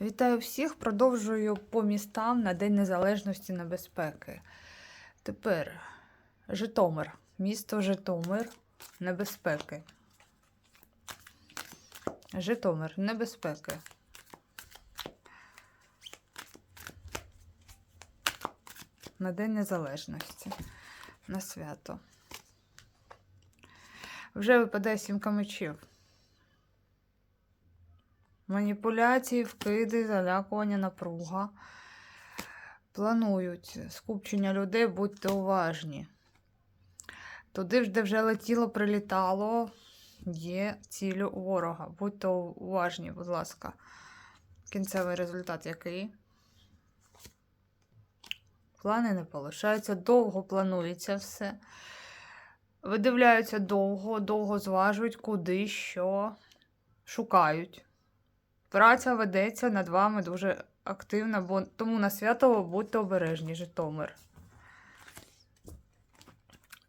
Вітаю всіх! Продовжую по містам на День Незалежності небезпеки. Тепер Житомир. Місто Житомир. Небезпеки. Житомир. Небезпеки. На День Незалежності. На свято. Вже випадає сімка мечів. Маніпуляції, вкиди, залякування, напруга. Планують скупчення людей, будьте уважні. Туди, де вже летіло, прилітало, є цілю ворога. Будьте уважні, будь ласка. Кінцевий результат який? Плани не полишаються, довго планується все. Видивляються довго, довго зважують, куди, що шукають. Праця ведеться над вами дуже активно, бо тому на свято будьте обережні, Житомир.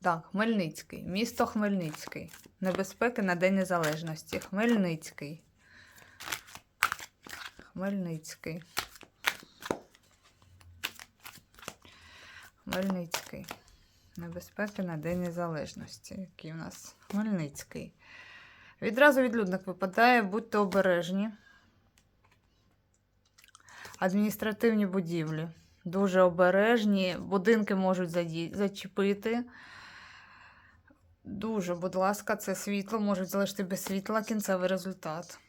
Так, Хмельницький. Місто Хмельницький. Небезпеки на День Незалежності. Хмельницький. Хмельницький. Хмельницький. Небезпеки на День Незалежності. Який у нас Хмельницький. Відразу відлюдник випадає, будьте обережні. Адміністративні будівлі. Дуже обережні. Будинки можуть заді- зачепити. Дуже, будь ласка, це світло можуть залишити без світла кінцевий результат.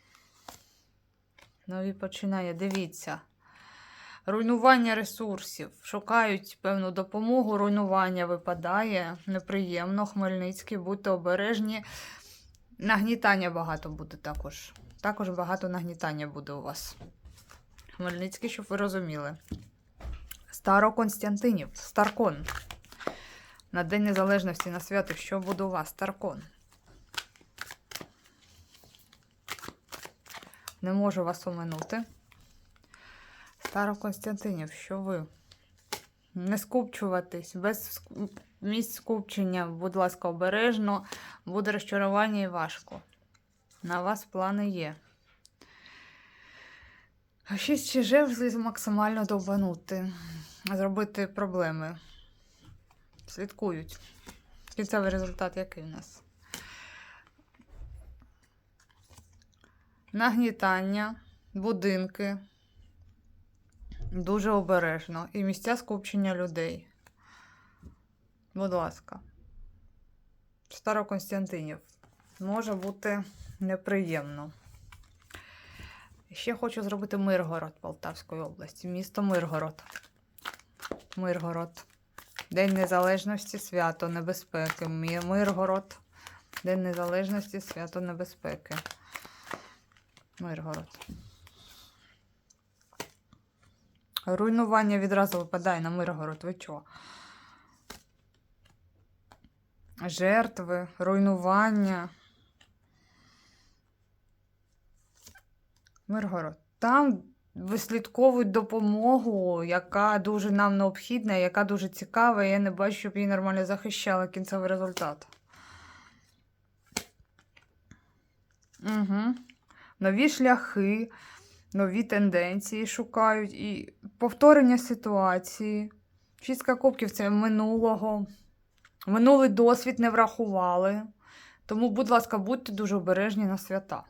Нові починання. Дивіться. Руйнування ресурсів. Шукають певну допомогу. Руйнування випадає. Неприємно. Хмельницький, будьте обережні. Нагнітання багато буде також. Також багато нагнітання буде у вас. Хмельницький, щоб ви розуміли. Староконстянтинів. Старкон. На День Незалежності на свято, що буде у вас? Старкон. Не можу вас оминути. Староконстянтинів, що ви? Не скупчуватись, без місць скупчення, будь ласка, обережно, буде розчарування і важко. На вас плани є. А шість чижев максимально довбанути, зробити проблеми. Слідкують. Кінцевий результат який у нас? Нагнітання, будинки. Дуже обережно. І місця скупчення людей. Будь ласка. Староконстянтинів. Може бути неприємно. Ще хочу зробити Миргород Полтавської області. Місто Миргород. Миргород. День Незалежності, свято небезпеки. Миргород. День Незалежності, свято небезпеки. Миргород. Руйнування відразу випадає на Миргород. Ви чого? Жертви, руйнування. Миргород. Там вислідковують допомогу, яка дуже нам необхідна, яка дуже цікава. Я не бачу, щоб її нормально захищала кінцевий результат. Угу. Нові шляхи, нові тенденції шукають і повторення ситуації. Шістка кубків це минулого. Минулий досвід не врахували. Тому, будь ласка, будьте дуже обережні на свята.